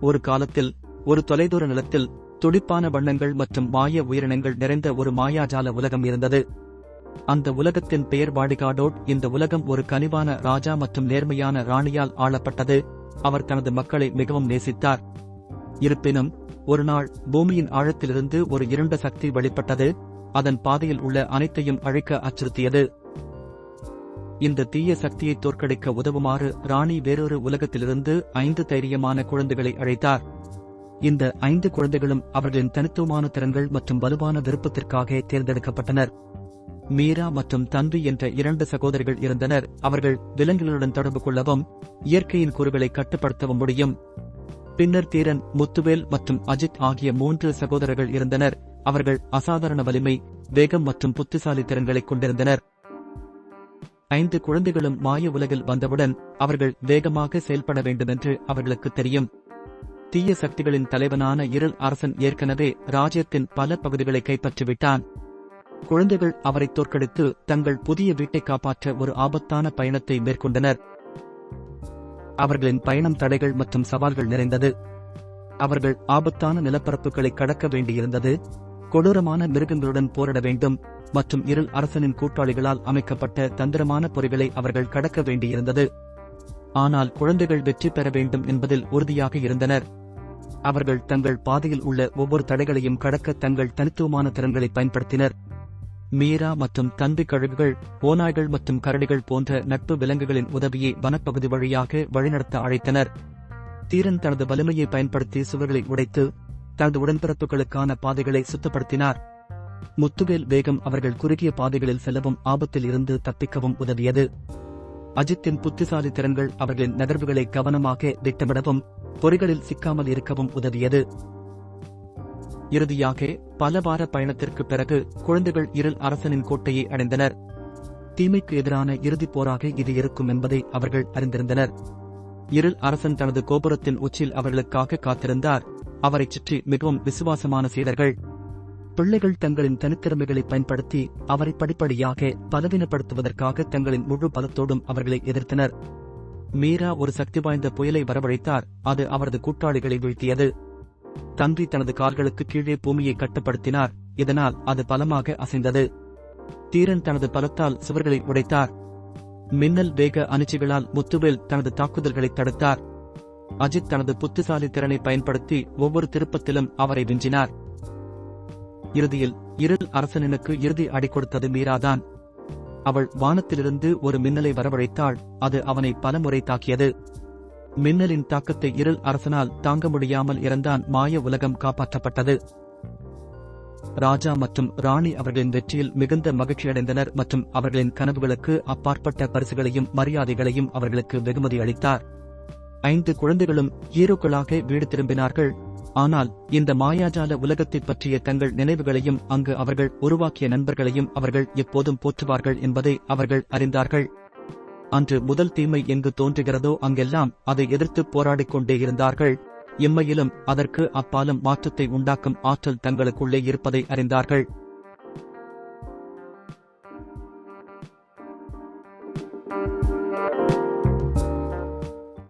ஒரு காலத்தில் ஒரு தொலைதூர நிலத்தில் துடிப்பான வண்ணங்கள் மற்றும் மாய உயிரினங்கள் நிறைந்த ஒரு மாயாஜால உலகம் இருந்தது. அந்த உலகத்தின் பெயர் வாடிகாடோட். இந்த உலகம் ஒரு கனிவான ராஜா மற்றும் நேர்மையான ராணியால் ஆளப்பட்டது. அவர் தனது மக்களை மிகவும் நேசித்தார். இருப்பினும் ஒரு நாள் பூமியின் ஆழத்திலிருந்து ஒரு இருண்ட சக்தி வெளிப்பட்டது. அதன் பாதையில் உள்ள அனைத்தையும் அழிக்க அச்சுறுத்தியது. இந்த தீய சக்தியை தோற்கடிக்க உதவுமாறு ராணி வேறொரு உலகத்திலிருந்து ஐந்து தைரியமான குழந்தைகளை அழைத்தார். இந்த ஐந்து குழந்தைகளும் அவர்களின் தனித்துவமான திறன்கள் மற்றும் வலுவான விருப்பத்திற்காக தேர்ந்தெடுக்கப்பட்டனர். மீரா மற்றும் தந்து என்ற இரண்டு சகோதரிகள் இருந்தனர். அவர்கள் விலங்குகளுடன் தொடர்பு கொள்ளவும் இயற்கையின் கூறுகளை கட்டுப்படுத்தவும் முடியும். பின்னர் தீரன் முத்துவேல் மற்றும் அஜித் ஆகிய மூன்று சகோதரர்கள் இருந்தனர். அவர்கள் அசாதாரண வலிமை வேகம் மற்றும் புத்திசாலி திறன்களைக் கொண்டிருந்தனர். ஐந்து குழந்தைகளும் மாய உலகில் வந்தவுடன் அவர்கள் வேகமாக செயல்பட வேண்டுமென்று அவர்களுக்கு தெரியும். தீய சக்திகளின் தலைவனான இருள் அரசன் ஏற்கனவே ராஜ்யத்தின் பல பகுதிகளை கைப்பற்றிவிட்டான். குழந்தைகள் அவரை தோற்கடித்து தங்கள் புதிய வீட்டை காப்பாற்ற ஒரு ஆபத்தான பயணத்தை மேற்கொண்டனர். அவர்களின் பயணம் தடைகள் மற்றும் சவால்கள் நிறைந்தது. அவர்கள் ஆபத்தான நிலப்பரப்புகளை கடக்க வேண்டியிருந்தது. கொடூரமான மிருகங்களுடன் போரிட வேண்டும். மற்றும் இருள் அரசனின் கூட்டாளிகளால் அமைக்கப்பட்ட தந்திரமான பொறிகளை அவர்கள் கடக்க வேண்டியிருந்தது. ஆனால் குழந்தைகள் வெற்றி பெற வேண்டும் என்பதில் உறுதியாக இருந்தனர். அவர்கள் தங்கள் பாதையில் உள்ள ஒவ்வொரு தடைகளையும் கடக்க தங்கள் தனித்துவமான திறன்களை பயன்படுத்தினர். மீரா மற்றும் தந்தி கழுகுகள் ஓநாய்கள் மற்றும் கரடிகள் போன்ற நட்பு விலங்குகளின் உதவியை வனப்பகுதி வழியாக வழிநடத்த அழைத்தனர். தீரன் தனது வலிமையை பயன்படுத்தி சுவர்களை உடைத்து தனது உடன்பிறப்புகளுக்கான பாதைகளை சுத்தப்படுத்தினார். முத்துவேல் வேகம் அவர்கள் குறுகிய பாதைகளில் செல்லவும் ஆபத்தில் இருந்து தப்பிக்கவும் உதவியது. அஜித்தின் புத்திசாலி திறன்கள் அவர்களின் நகர்வுகளை கவனமாக திட்டமிடவும் பொறிகளில் சிக்காமல் இருக்கவும் உதவியது. இறுதியாக பல வார பயணத்திற்கு பிறகு குழந்தைகள் இருள் அரசனின் கோட்டையை அடைந்தனர். தீமைக்கு எதிரான இறுதிப் போராக இது இருக்கும் என்பதை அவர்கள் அறிந்திருந்தனர். இருள் அரசன் தனது கோபுரத்தின் உச்சியில் அவர்களுக்காக காத்திருந்தார். அவரைச் சுற்றி மிகவும் விசுவாசமான சீடர்கள் பிள்ளைகள் தங்களின் தனித்திறமைகளை பயன்படுத்தி அவரை படிப்படியாக பலவீனப்படுத்துவதற்காக தங்களின் முழு பலத்தோடும் அவர்களை எதிர்த்தனர். மீரா ஒரு சக்தி வாய்ந்த புயலை வரவழைத்தார். அது அவரது கூட்டாளிகளை வீழ்த்தியது. தந்தி தனது கார்களுக்கு கீழே பூமியை கட்டுப்படுத்தினார். இதனால் அது பலமாக அசைந்தது. தீரன் தனது பலத்தால் சுவர்களை உடைத்தார். மின்னல் வேக அணிச்சிகளால் முத்துவேல் தனது தாக்குதல்களை தடுத்தார். அஜித் தனது புத்திசாலி திறனை பயன்படுத்தி ஒவ்வொரு திருப்பத்திலும் அவரை விஞ்சினார் இறுதியில் இருள் அரசனனுக்கு இறுதி அடி கொடுத்தது மீராதான். அவள் வானத்திலிருந்து ஒரு மின்னலை வரவழைத்தாள் அது அவனை பலமுறை தாக்கியது. மின்னலின் தாக்கத்தை இருள் அரசனால் தாங்க முடியாமல் இறந்தான் மாய உலகம் காப்பாற்றப்பட்டது. ராஜா மற்றும் ராணி அவர்களின் வெற்றியில் மிகுந்த மகிழ்ச்சியடைந்தனர் மற்றும் அவர்களின் கனவுகளுக்கு அப்பாற்பட்ட பரிசுகளையும் மரியாதைகளையும் அவர்களுக்கு வெகுமதி அளித்தார். ஐந்து குழந்தைகளும் ஹீரோக்களாக வீடு திரும்பினார்கள். ஆனால் இந்த மாயாஜால உலகத்தைப் பற்றிய தங்கள் நினைவுகளையும் அங்கு அவர்கள் உருவாக்கிய நண்பர்களையும் அவர்கள் எப்போதும் போற்றுவார்கள் என்பதை அவர்கள் அறிந்தார்கள் அன்று முதல் தீமை எங்கு தோன்றுகிறதோ அங்கெல்லாம் அதை எதிர்த்து போராடிக் கொண்டே இருந்தார்கள் இம்மையிலும் அதற்கு அப்பாலும் மாற்றத்தை உண்டாக்கும் ஆற்றல் தங்களுக்குள்ளே இருப்பதை அறிந்தார்கள்